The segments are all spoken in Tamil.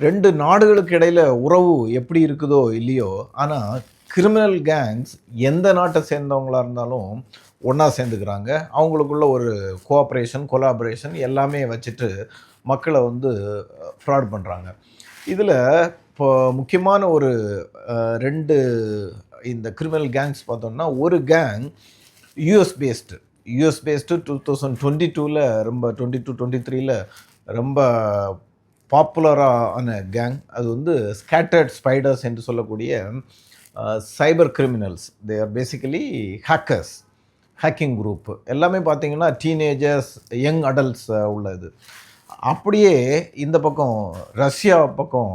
ரெண்டு நாடுகளுக்கு இடையில் உறவு எப்படி இருக்குதோ இல்லையோ ஆனால் கிரிமினல் கேங்ஸ் எந்த நாட்டை சேர்ந்தவங்களாக இருந்தாலும் ஒன்றா சேர்ந்துக்கிறாங்க. அவங்களுக்குள்ள ஒரு கோஆப்ரேஷன் கொலாபரேஷன் எல்லாமே வச்சுட்டு மக்களை வந்து ஃப்ராட் பண்ணுறாங்க இதில் இப்போ முக்கியமான ஒரு ரெண்டு இந்த கிரிமினல் கேங்ஸ் பார்த்தோம்னா ஒரு gang US based US based two thousand twenty டூவில் ரொம்ப டுவெண்ட்டி டூ டுவெண்ட்டி த்ரீல ரொம்ப பாப்புலரான கேங் அது வந்து ஸ்கேட்டர்ட் ஸ்பைடர்ஸ் என்று சொல்லக்கூடிய cyber criminals they are basically hackers hacking group எல்லாமே பார்த்தீங்கன்னா டீனேஜர்ஸ் யங் அடல்ட்ஸ் உள்ளது. அப்படியே இந்த பக்கம் ரஷ்யா பக்கம்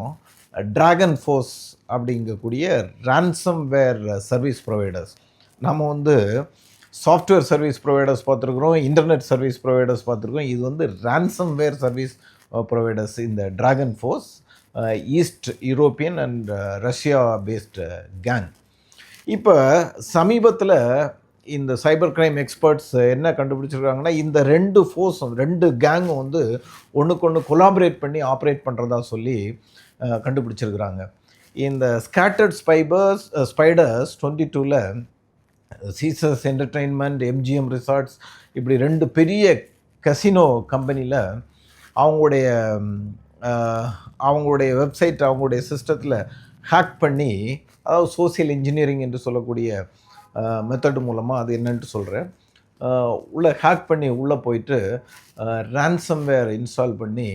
டிராகன் ஃபோர்ஸ் அப்படிங்கக்கூடிய ரேன்சம் வேர் சர்வீஸ் ப்ரொவைடர்ஸ் நம்ம வந்து சாஃப்ட்வேர் சர்வீஸ் ப்ரொவைடர்ஸ் பார்த்துருக்குறோம் இன்டர்நெட் சர்வீஸ் ப்ரொவைடர்ஸ் பார்த்துருக்கோம் இது வந்து ransomware service Uh, uh, uh, providers இந்த dragon force east European and Russia based gang இப்போ சமீபத்தில் இந்த சைபர் கிரைம் எக்ஸ்பர்ட்ஸ் என்ன கண்டுபிடிச்சிருக்காங்கன்னா இந்த ரெண்டு ஃபோர்ஸும் ரெண்டு கேங்கும் வந்து ஒன்றுக்கு ஒன்று கொலாபரேட் பண்ணி ஆப்ரேட் பண்ணுறதா சொல்லி கண்டுபிடிச்சிருக்கிறாங்க. இந்த ஸ்கேட்டர்ட் ஸ்பைபர்ஸ் ஸ்பைடர்ஸ் டுவெண்ட்டி டூவில் சீசர்ஸ் என்டர்டெயின்மெண்ட் எம்ஜிஎம் ரிசார்ட்ஸ் இப்படி ரெண்டு பெரிய கசினோ கம்பெனியில் அவங்களுடைய அவங்களுடைய வெப்சைட் அவங்களுடைய சிஸ்டத்தில் ஹேக் பண்ணி அதாவது சோசியல் இன்ஜினியரிங் என்று சொல்லக்கூடிய மெத்தட் மூலமாக அது என்னன்ட்டு சொல்கிறேன் உள்ளே ஹேக் பண்ணி உள்ளே போயிட்டு ரேன்சம்வேர் இன்ஸ்டால் பண்ணி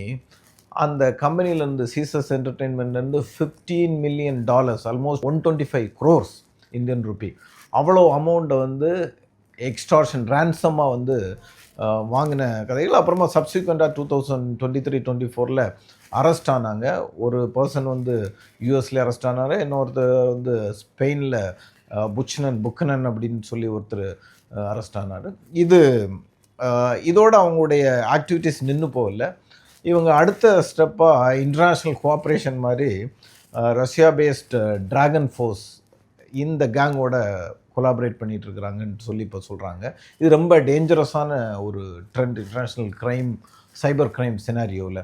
அந்த கம்பெனிலேருந்து சீசஸ் என்டர்டெயின்மெண்ட்லேருந்து fifteen million dollars almost one twenty five crores Indian rupee அவ்வளோ அமௌண்ட்டை வந்து எக்ஸ்டார்ஷன் ரேன்சமாக வந்து வாங்கின கதைகள். அப்புறமா சப்சிக்வெண்ட்டாக two thousand twenty three twenty ஃபோரில் அரெஸ்ட் ஆனாங்க. ஒரு பர்சன் வந்து யூஎஸ்ல அரெஸ்ட் ஆனார். இன்னொருத்தர் வந்து ஸ்பெயினில் புச்னன் புக்கனன் அப்படின்னு சொல்லி ஒருத்தர் அரெஸ்ட் ஆனார். இது இதோடு இதோட அவங்களுடைய ஆக்டிவிட்டீஸ் நின்று போகல. இவங்க அடுத்த ஸ்டெப்பாக இன்டர்நேஷ்னல் கோஆப்ரேஷன் மாதிரி ரஷ்யா பேஸ்ட் டிராகன் ஃபோர்ஸ் இந்த கேங்கோட கொலாபரேட் பண்ணிகிட்டு இருக்கிறாங்கன்னு சொல்லி இப்போ சொல்கிறாங்க இது ரொம்ப டேஞ்சரஸான ஒரு trend international crime cyber crime சினாரியோவில்